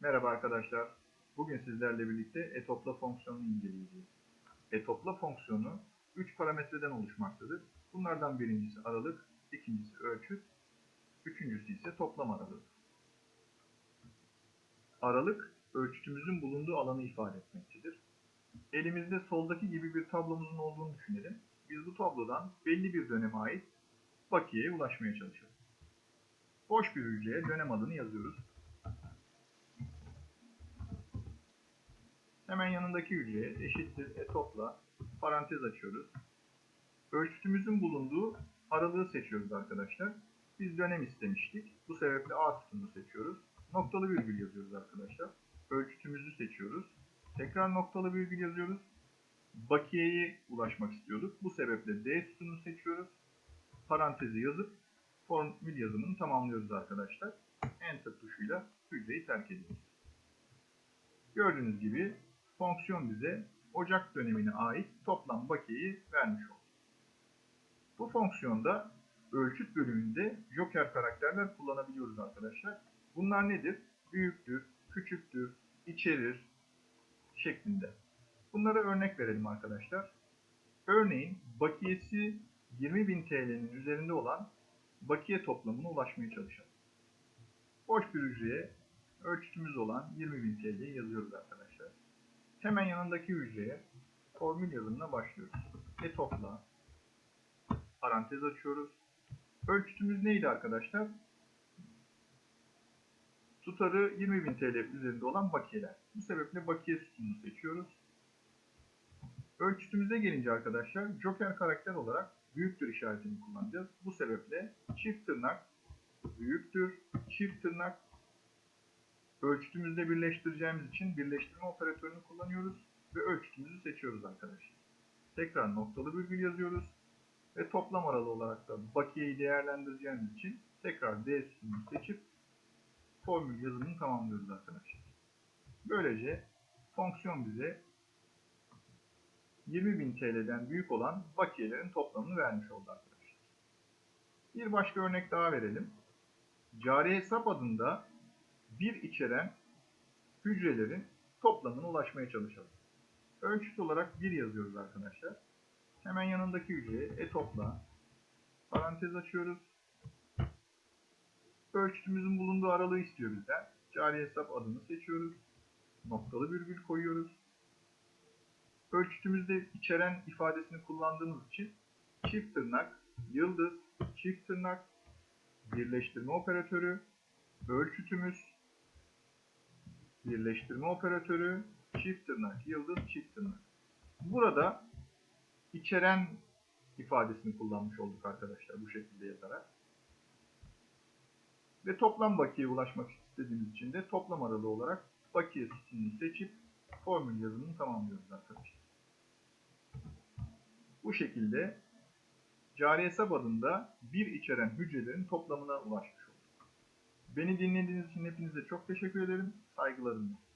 Merhaba arkadaşlar. Bugün sizlerle birlikte etopla fonksiyonunu inceleyeceğiz. Etopla fonksiyonu 3 parametreden oluşmaktadır. Bunlardan birincisi aralık, ikincisi ölçüt, üçüncüsü ise toplam aralığı. Aralık, ölçütümüzün bulunduğu alanı ifade etmektedir. Elimizde soldaki gibi bir tablomuzun olduğunu düşünelim. Biz bu tablodan belli bir döneme ait bakiyeye ulaşmaya çalışalım. Boş bir hücreye dönem adını yazıyoruz. Hemen yanındaki hücreye eşittir etopla parantez açıyoruz. Ölçütümüzün bulunduğu aralığı seçiyoruz arkadaşlar. Biz dönem istemiştik. Bu sebeple A sütununu seçiyoruz. Noktalı virgül yazıyoruz arkadaşlar. Ölçütümüzü seçiyoruz. Tekrar noktalı virgül yazıyoruz. Bakiyeye ulaşmak istiyorduk. Bu sebeple D sütununu seçiyoruz. Parantezi yazıp formül yazımını tamamlıyoruz arkadaşlar. Enter tuşuyla hücreyi terk ediyoruz. Gördüğünüz gibi fonksiyon bize Ocak dönemine ait toplam bakiyeyi vermiş oldu. Bu fonksiyonda ölçüt bölümünde joker karakterler kullanabiliyoruz arkadaşlar. Bunlar nedir? Büyüktür, küçüktür, içerir şeklinde. Bunlara örnek verelim arkadaşlar. Örneğin bakiyesi 20.000 TL'nin üzerinde olan bakiye toplamına ulaşmaya çalışalım. Boş bir hücreye ölçütümüz olan 20.000 TL'yi yazıyoruz arkadaşlar. Hemen yanındaki hücreye formül yazımına başlıyoruz. E topla. Parantez açıyoruz. Ölçütümüz neydi arkadaşlar? Tutarı 20.000 TL üzerinde olan bakiyeler. Bu sebeple bakiye sütununu seçiyoruz. Ölçütümüze gelince arkadaşlar Joker karakter olarak büyüktür işaretini kullanacağız. Bu sebeple çift tırnak büyüktür, çift tırnak ölçütümüzde birleştireceğimiz için birleştirme operatörünü kullanıyoruz ve ölçütümüzü seçiyoruz arkadaşlar. Tekrar noktalı virgül yazıyoruz ve toplam aralığı olarak da bakiyeyi değerlendireceğimiz için tekrar D sütununu seçip formül yazımını tamamlıyoruz arkadaşlar. Böylece fonksiyon bize 20.000 TL'den büyük olan bakiyelerin toplamını vermiş oldu arkadaşlar. Bir başka örnek daha verelim. Cari hesap adında bir içeren hücrelerin toplamına ulaşmaya çalışalım. Ölçüt olarak 1 yazıyoruz arkadaşlar. Hemen yanındaki hücreye e topla parantez açıyoruz. Ölçütümüzün bulunduğu aralığı istiyor bizden. Cari hesap adını seçiyoruz. Noktalı virgül koyuyoruz. Ölçütümüzde içeren ifadesini kullandığımız için çift tırnak, yıldız, çift tırnak, birleştirme operatörü, ölçütümüz, birleştirme operatörü, çift tırnak, yıldız, çift tırnak. Burada içeren ifadesini kullanmış olduk arkadaşlar bu şekilde yazarak. Ve toplam bakiyeye ulaşmak istediğimiz için de toplam aralığı olarak bakiye sütununu seçip formül yazımını tamamlıyoruz arkadaşlar. Bu şekilde cari hesap adında bir içeren hücrelerin toplamına ulaşmış. Beni dinlediğiniz için hepinize çok teşekkür ederim. Saygılarımla.